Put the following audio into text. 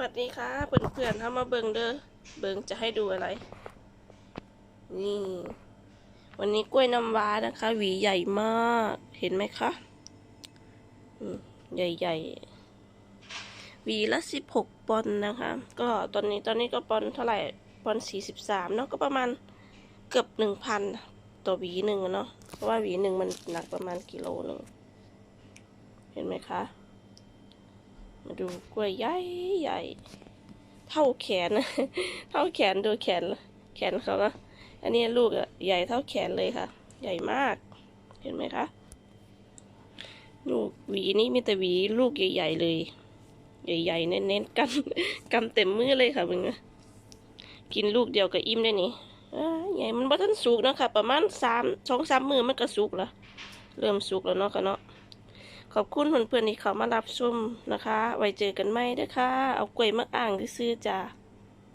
วัสดีค่ะเพื่อนๆถ้ามาเบิงเด้อเบิงจะให้ดูอะไร นี่ วันนี้กล้วยน้ำว้านะคะ หวีใหญ่มาก เห็นไหมคะใหญ่ๆ หวีละสิบหกปอนด์นะคะ ก็ตอนนี้ตอนนี้ก็ปอนด์เท่าไหร่ปอนสี่สิบสามเนาะก็ประมาณเกือบหนึ่งพันต่อหวีหนึ่งเนาะเพราะว่าหวีหนึ่งมันหนักประมาณกิโลหนึ่งเห็นไหมคะ มาดูกล้วยใหญ่ใหญ่เท่าแขน เท่าแขนดูแขนแขนเขานะอันนี้ลูกอะใหญ่เท่าแขนเลยค่ะ ใหญ่มาก เห็นไหมคะลูกหวีนี้มีแต่หวีลูกใหญ่ๆเลย ใหญ่ๆเน้นๆกันกำเต็มมือเลยค่ะมึงะกินลูกเดียวก็อิ่มได้นี่ใหญ่มันบ่ทันสุกนะค่ะประมาณสามสองสามมือมันก็สุกแล้วเริ่มสุกแล้วเนาะค่ะเนาะ ขอบคุณเพื่อนๆที่เขามารับชมนะคะ ไว้เจอกันใหม่เด้อค่ะเอากล้วยมาอ่างซื้อจ้า